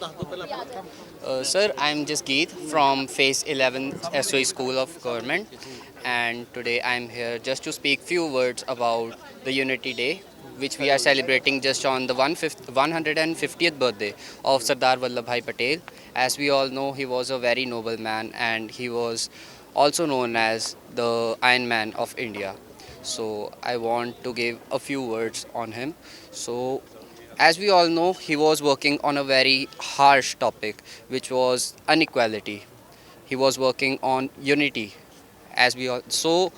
Uh, sir, I'm Jasgeet from Phase 11 SOE School of Government, and today I'm here just to speak few words about the Unity Day, which we are celebrating just on the 150th birthday of Sardar Vallabhbhai Patel. As we all know, he was a very noble man, and he was also known as the Iron Man of India. So I want to give a few words on him. So as we all know, he was working on a very harsh topic, which was inequality. He was working on unity, as we all. So,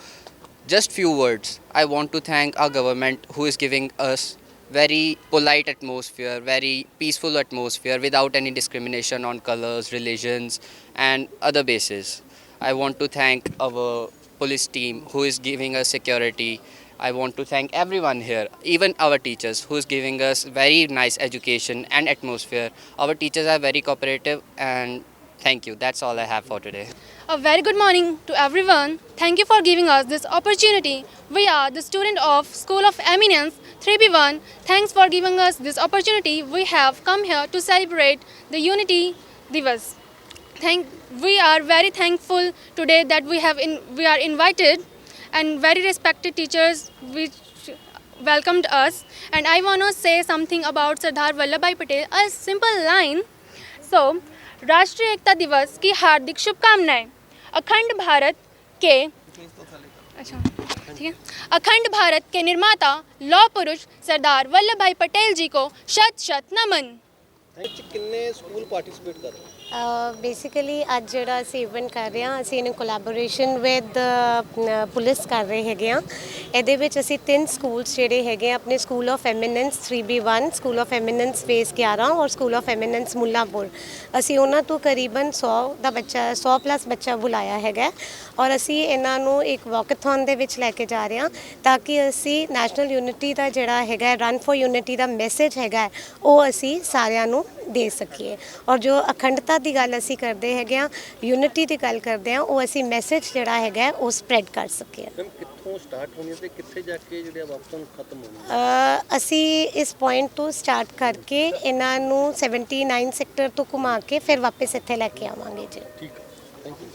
just few words. I want to thank our government who is giving us very polite atmosphere, very peaceful atmosphere without any discrimination on colors, religions, and other bases. I want to thank our police team who is giving us security. I want to thank everyone here, even our teachers who is giving us very nice education and atmosphere. Our teachers are very cooperative and thank you. That's all I have for today. A very good morning to everyone. Thank you for giving us this opportunity. We are the student of School of Eminence 3B1. Thanks for giving us this opportunity. We have come here to celebrate the Unity Divas. Thank we are very thankful today that we have in, we are invited and very respected teachers which welcomed us and I want to say something about Sardar Vallabhbhai Patel a simple line so राष्ट्रीय एकता दिवस की हार्दिक शुभकामनाएँ अखंड भारत के अच्छा ठीक है अखंड भारत के निर्माता लौह पुरुष सरदार वल्लभ भाई पटेल जी को शत शत नमन ਵਿੱਚ ਕਿੰਨੇ ਸਕੂਲ ਪਾਰਟਿਸਿਪੇਟ ਕਰ ਰਹੇ ਬੇਸਿਕਲੀ ਅੱਜ ਜਿਹੜਾ ਅਸੀਂ ਇਵੈਂਟ ਕਰ ਰਹੇ ਹਾਂ, ਅਸੀਂ ਇਹਨੂੰ ਕੋਲੈਬੋਰੇਸ਼ਨ ਵਿਦ ਪੁਲਿਸ ਕਰ ਰਹੇ ਹੈਗੇ ਹਾਂ। ਇਹਦੇ ਵਿੱਚ ਅਸੀਂ ਤਿੰਨ ਸਕੂਲਸ ਜਿਹੜੇ ਹੈਗੇ ਆ, ਆਪਣੇ school of eminence 3B1 school of eminence phase 11 ਔਰ ਸਕੂਲ ਆਫ ਐਮੀਨੈਂਸ ਮੁੱਲਾਪੁਰ। ਅਸੀਂ ਉਹਨਾਂ ਤੋਂ ਕਰੀਬਨ 100 ਦਾ ਬੱਚਾ 100 ਪਲੱਸ ਬੱਚਾ ਬੁਲਾਇਆ ਹੈਗਾ ਔਰ ਅਸੀਂ ਇਹਨਾਂ ਨੂੰ ਇੱਕ ਵਾਕਥੌਨ ਦੇ ਵਿੱਚ ਲੈ ਕੇ ਜਾ ਰਹੇ ਹਾਂ ਤਾਂ ਕਿ ਅਸੀਂ ਨੈਸ਼ਨਲ ਯੂਨਿਟੀ ਦਾ ਜਿਹੜਾ ਹੈਗਾ ਰਨ ਫॉर ਯੂਨਿਟੀ ਦਾ ਮੈਸੇਜ ਹੈਗਾ ਉਹ ਅਸੀਂ ਸਾਰਿਆਂ ਨੂੰ ਦੇ ਸਕੀਏ। ਔਰ ਜੋ ਅਖੰਡਤਾ ਦੀ ਗੱਲ ਅਸੀਂ ਕਰਦੇ ਹੈਗੇ ਆ ਯੂਨਿਟੀ ਦੀ ਗੱਲ ਕਰਦੇ ਆ ਉਹ ਅਸੀਂ ਮੈਸੇਜ ਜਿਹੜਾ ਹੈਗਾ ਉਹ ਸਪਰੈਡ ਕਰ ਸਕੀਏ। ਮੈਮ ਕਿੱਥੋਂ ਸਟਾਰਟ ਹੋਣੀ ਤੇ ਕਿੱਥੇ ਜਾ ਕੇ ਜਿਹੜੇ ਵਾਪਸ ਨੂੰ ਖਤਮ ਹੋਣੀ ਅ, ਅਸੀਂ ਇਸ ਪੁਆਇੰਟ ਤੋਂ ਸਟਾਰਟ ਕਰਕੇ ਇਹਨਾਂ ਨੂੰ 79 ਸੈਕਟਰ ਤੋਂ ਘੁਮਾ ਕੇ ਫਿਰ ਵਾਪਸ ਇੱਥੇ ਲੈ ਕੇ ਆਵਾਂਗੇ ਜੀ। ਠੀਕ ਥੈਂਕ ਯੂ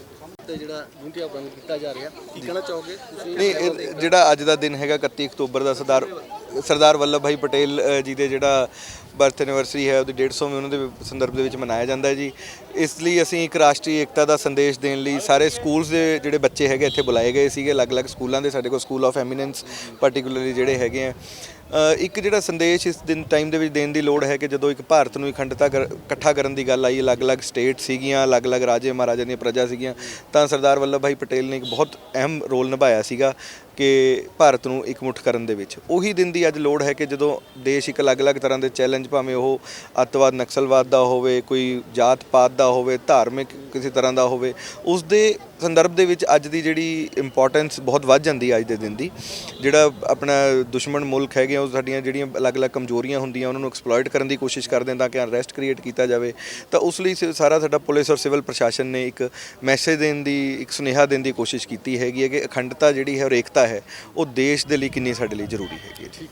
ਤੇ ਜਿਹੜਾ ਯੂਨਿਟੀ ਆਫ ਕੀਤਾ ਜਾ ਰਿਹਾ ਕੀ ਕਹਿਣਾ ਚਾਹੋਗੇ? ਤੁਸੀਂ ਜਿਹੜਾ ਅੱਜ ਦਾ ਦਿਨ ਹੈਗਾ 31 ਅਕਤੂਬਰ ਦਾ ਸਰਦਾਰ ਸਰਦਾਰ ਵੱਲਭ ਭਾਈ ਪਟੇਲ ਜੀ ਦੇ ਜਿਹੜਾ ਬਰਥ ਐਨੀਵਰਸਰੀ ਹੈ, ਉਹਦੀ 150ਵੀਂ ਉਹਨਾਂ ਦੇ ਸੰਦਰਭ ਦੇ ਵਿੱਚ ਮਨਾਇਆ ਜਾਂਦਾ ਹੈ ਜੀ। ਇਸ ਲਈ ਅਸੀਂ ਇੱਕ ਰਾਸ਼ਟਰੀ ਏਕਤਾ ਦਾ ਸੰਦੇਸ਼ ਦੇਣ ਲਈ ਸਾਰੇ ਸਕੂਲਸ ਦੇ ਜਿਹੜੇ ਬੱਚੇ ਹੈਗੇ ਇੱਥੇ ਬੁਲਾਏ ਗਏ ਸੀਗੇ, ਅਲੱਗ-ਅਲੱਗ ਸਕੂਲਾਂ ਦੇ, ਸਾਡੇ ਕੋਲ ਸਕੂਲ ਆਫ ਐਮੀਨੈਂਸ ਪਾਰਟਿਕੂਲਰਲੀ ਜਿਹੜੇ ਹੈਗੇ ਆ। ਇੱਕ ਜਿਹੜਾ ਸੰਦੇਸ਼ ਇਸ ਦਿਨ ਟਾਈਮ ਦੇ ਵਿੱਚ ਦੇਣ ਦੀ ਲੋੜ ਹੈ ਕਿ ਜਦੋਂ ਇੱਕ ਭਾਰਤ ਨੂੰ ਇਖੰਡਤਾ ਕਰ- ਇਕੱਠਾ ਕਰਨ ਦੀ ਗੱਲ ਆਈ, ਅਲੱਗ-ਅਲੱਗ ਸਟੇਟ ਸੀਗੀਆਂ, ਅਲੱਗ-ਅਲੱਗ ਰਾਜੇ ਮਹਾਰਾਜਾ ਦੀਆਂ ਪ੍ਰਜਾ ਸੀਗੀਆਂ, ਤਾਂ ਸਰਦਾਰ ਵੱਲਭ ਭਾਈ ਪਟੇਲ ਨੇ ਇੱਕ ਬਹੁਤ ਅਹਿਮ ਰੋਲ ਨਿਭਾਇਆ ਸੀਗਾ ਕਿ ਭਾਰਤ ਨੂੰ ਇਕਮੁੱਠ ਕਰਨ ਦੇ ਵਿੱਚ। ਉਹੀ ਦਿਨ ਦੀ ਅੱਜ ਲੋੜ ਹੈ ਕਿ ਜਦੋਂ ਦੇਸ਼ ਇੱਕ ਅਲੱਗ-ਅਲੱਗ ਤਰ੍ਹਾਂ ਦੇ ਚੈਲੰਜ ਭਾਵੇਂ ਉਹ ਅੱਤਵਾਦ, ਨਕਸਲਵਾਦ ਦਾ ਹੋਵੇ, ਕੋਈ ਜਾਤ ਪਾਤ ਦਾ ਹੋਵੇ, ਧਾਰਮਿਕ ਕਿਸੇ ਤਰ੍ਹਾਂ ਦਾ ਹੋਵੇ ਉਸ ਦੇ ਸੰਦਰਭ ਦੇ ਵਿੱਚ ਅੱਜ ਦੀ ਜਿਹੜੀ ਇੰਪੋਰਟੈਂਸ ਬਹੁਤ ਵੱਧ ਜਾਂਦੀ ਹੈ ਅੱਜ ਦੇ ਦਿਨ ਦੀ। ਜਿਹੜਾ ਆਪਣਾ ਦੁਸ਼ਮਣ ਮੁਲਕ ਹੈਗੇ ਆ, ਉਹ ਸਾਡੀਆਂ ਜਿਹੜੀਆਂ ਅਲੱਗ-ਅਲੱਗ ਕਮਜ਼ੋਰੀਆਂ ਹੁੰਦੀਆਂ ਉਹਨਾਂ ਨੂੰ ਐਕਸਪਲੋਇਟ ਕਰਨ ਦੀ ਕੋਸ਼ਿਸ਼ ਕਰਦੇ ਨੇ ਤਾਂ ਕਿ ਅਨਰੈਸਟ ਕ੍ਰੀਏਟ ਕੀਤਾ ਜਾਵੇ। ਤਾਂ ਉਸ ਲਈ ਸ- ਸਾਰਾ ਸਾਡਾ ਪੁਲਿਸ ਔਰ ਸਿਵਲ ਪ੍ਰਸ਼ਾਸਨ ਨੇ ਇੱਕ ਮੈਸੇਜ ਦੇਣ ਦੀ ਇੱਕ ਸੁਨੇਹਾ ਦੇਣ ਦੀ ਕੋਸ਼ਿਸ਼ ਕੀਤੀ ਹੈਗੀ ਹੈ ਕਿ ਅਖੰਡਤਾ ਜਿਹੜੀ ਹੈ ਔਰ ਏਕਤਾ ਹੈ ਉਹ ਦੇਸ਼ ਦੇ ਲਈ ਕਿੰਨੀ ਸਾਡੇ ਲਈ ਜ਼ਰੂਰੀ ਹੈਗੀ ਹੈ ਜੀ।